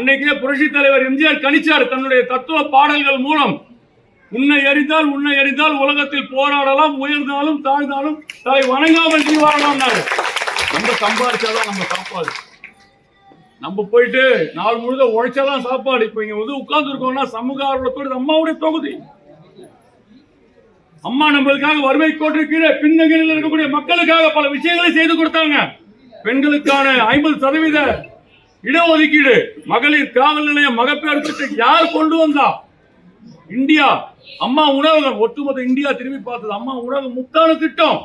அன்னைக்கே புரட்சி தலைவர் எம்ஜிஆர் கணிச்சார் தன்னுடைய தத்துவ பாடல்கள் மூலம். உன்னை எரிந்தால் உன்னை எரிந்தால் உலகத்தில் போராடலாம் உயர்ந்தாலும் தாழ்ந்தாலும் தலை வணங்காமல் நீ வாழலாம் நம்ம சம்பாதிச்சாதான் நம்ம சாப்பாடு. நம்ம போயிட்டு நாள் முழுதும் உழைச்சாதான் சாப்பாடு. இப்ப இங்க வந்து உட்கார்ந்து இருக்கோம்னா சமூக ஆர்வலத்தோடு அம்மாவுடைய தொகுதி. அம்மா நம்மளுக்காக வறுமை கோட்டு கீழே பின்னணியில் இருக்கக்கூடிய மக்களுக்காக பல விஷயங்களை செய்து கொடுத்தாங்க. பெண்களுக்கான ஐம்பது சதவீத இடஒதுக்கீடு. மகளிர் காவல் நிலையம் மகப்பேறு திட்டம் யார் கொண்டு வந்தா? இந்தியா. அம்மா உணவகம் ஒட்டுமொத்த இந்தியா திரும்பி பார்த்தது. அம்மா உணவகம் முத்தான திட்டம்.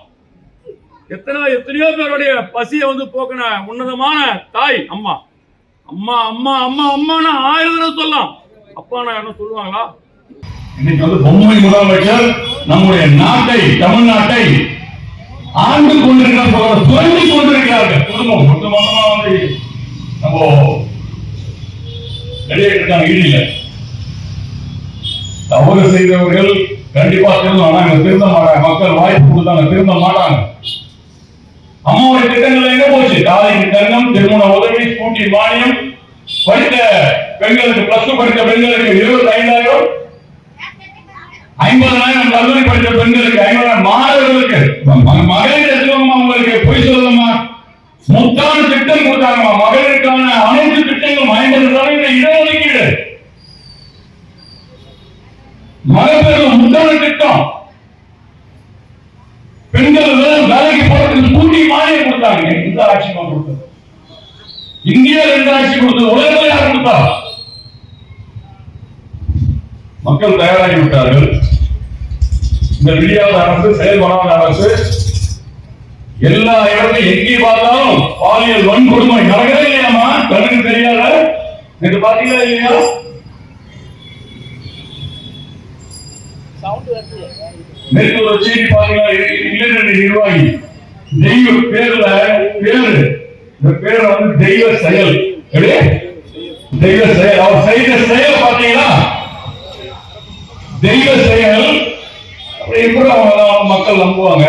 எத்தனை எத்தனையோ பேருடைய பசியை வந்து போக்கின உன்னதமான தாய் அம்மா. அம்மா அம்மா அம்மா அம்மானா ஆயிரம் தடவை சொல்லலாம். அப்பா என்ன சொல்லுவாங்களா? இன்னைக்கு வந்து பொம்மை முதலமைச்சர் நம்முடைய நாட்டை தமிழ்நாட்டை ஆண்டு கொண்டிருக்கிறார் சுரண்டி கொண்டிருக்கிறார்கள். குடும்பம் ஒட்டுமொத்தமா வந்து நம்ம தவறு செய்தவர்கள் கண்டிப்பா திருந்தம் திருந்த மாட்டாங்க. மக்கள் வாய்ப்பு கொடுத்தாங்க திருந்த மாட்டாங்க. அம்மாவுடைய திட்டங்கள் எங்க போச்சு? தாலிக்கு தருணம் திருமண உதவி ஸ்கூட்டி மானியம். படித்த பெண்களுக்கு பிளஸ் டூ படித்த பெண்களுக்கு இருபத்தி ஐந்தாயிரம் ஐம்பதாயிரம் கல்லூரி படித்த பெண்களுக்கு ஐம்பதாயிரம் மாணவர்களுக்கு. ம- மகளிர் எடுத்துக்கோங்கம்மா உங்களுக்கு பொய் சொல்லலாமா முத்தான திட்டம் கொடுத்தாங்க மகளிருக்கான அனைத்து திட்டங்களும் ஐம்பது சதவீத இடஒதுக்கீடு. மகப்பேறு முத்தான திட்டம். பெண்கள் வேலைக்கு போறதுக்கு கூட்டி மானியம் கொடுத்தாங்க. இந்த ஆட்சி கொடுத்தது. இந்தியா ரெண்டு ஆட்சி கொடுத்தது. உலகத்தில் யார் கொடுத்தா? மக்கள் தயாராகி விட்டார்கள். இந்த விடியாத அரசு செயல்படாத அரசு எல்லா இடத்தையும் எங்கே பார்த்தாலும் பாலியல் வன்கொடுமை நடக்கவே இல்லையாமா கண்ணுக்கு தெரியாத? இது பாத்தீங்களா இல்லையா? நேற்று ஒரு செய்தி பாத்தீங்களா? இளைஞரணி நிர்வாகி. தெய்வ பேர்ல பேரு. இந்த பேர் வந்து தெய்வ செயல். தெய்வ செயல். அவர் செய்த செயல் பாத்தீங்களா? தெய்வ செயல். அப்படி எப்படி அவங்க மக்கள் நம்புவாங்க?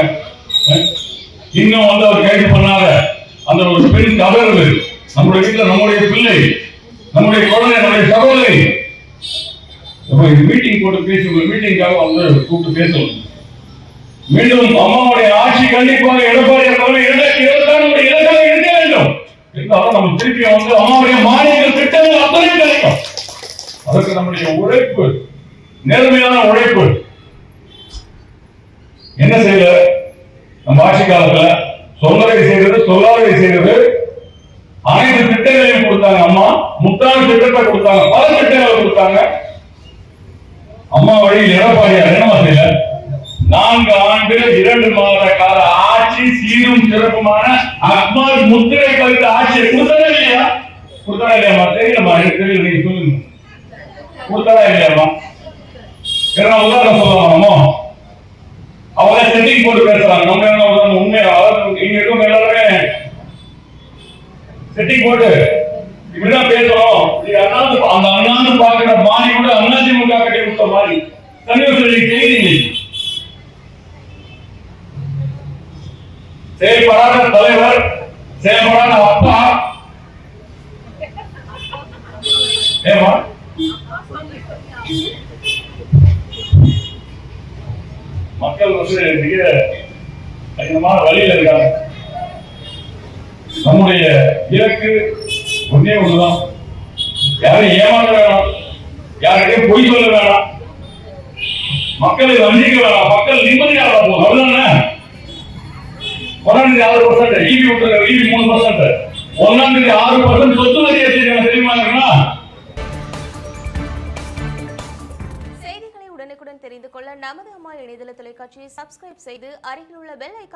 இன்னும் வந்து அவர் கைது பண்ணாத. அந்த ஒரு பெண் தவறு நம்முடைய வீட்டில் நம்முடைய பிள்ளை நம்முடைய குழந்தை நம்முடைய சகோதரி. மீட்டிங் போட்டு பேசி ஒரு மீட்டிங்காக வந்து கூப்பிட்டு பேசணும். மீண்டும் அம்மாவுடைய ஆட்சி கண்டிப்பாக எடப்பாடி அவர்கள் இரண்டாயிரத்தி இருபத்தி ஆறு இலக்காக இருக்க வேண்டும். இருந்தாலும் நம்ம திருப்பி வந்து அம்மாவுடைய மானிய திட்டங்கள் அத்தனை கிடைக்கும். அதற்கு நம்முடைய உழைப்பு நேர்மையான உழைப்பு. என்ன செய்யல ஆட்சி காலத்துல சொன்னதை செய்தது சொல்லாததை செய்தது அனைத்து திட்டங்களையும் கொடுத்தாங்க அம்மா. முத்தான திட்டத்தை கொடுத்தாங்க. பல திட்டங்களை கொடுத்தாங்க. அம்மா வழியில் எடப்பாடியார் என்ன செய்யல? நான்கு ஆண்டு இரண்டு மாத கால ஆட்சி சீரும் சிறப்புமான அக்மால் முத்திரை பதித்த ஆட்சியை கொடுத்ததே இல்லையா? கொடுத்தா இல்லையாமா தெரியலமா எனக்கு தெரியல. நீங்க சொல்லுங்க. கொடுத்ததா இல்லையாமா உதாரணம் சொல்லலாம் அவங்க செட்டிங் போட்டு பேசுறாங்க நம்ம என்ன உதாரணம் உண்மை அதாவது இங்க இருக்கவங்க எல்லாருமே செட்டிங் போட்டு இப்படிதான் பேசுறோம். நீங்க அண்ணாந்து அந்த அண்ணாந்து பாக்குற மாறி கூட அதிமுக கட்டி கொடுத்த மாதிரி தனியார் சொல்லி செய்தி செயல்படாத தலைவர் செயல்படாத அப்பா. ஏமா மக்கள் வந்து மிக அதிகமான வழியில் இருக்காங்க. நம்முடைய இலக்கு ஒன்னே ஒண்ணுதான். யாரையும் ஏமாற வேணாம். யார்கிட்டயும் பொய் சொல்ல வேணாம். மக்களை வஞ்சிக்க வேணாம். மக்கள் நிம்மதியாக போகும் அவ்வளவுதானே? ஒன்னாம் தேதி ஆறு பர்சன்ட் ஈபி விட்டுருக்க ஈபி மூணு பர்சன்ட் ஒன்னாம் தேதி ஆறு பர்சன்ட் சொத்து வரி ஏற்றிருக்காங்க தெரியுமா செய்திகளை உடனுக்குடன் தெரிந்து கொள்ள நமது அம்மா இணையதள தொலைக்காட்சியை சப்ஸ்கிரைப் செய்து அருகில் உள்ள பெல் ஐக்கான்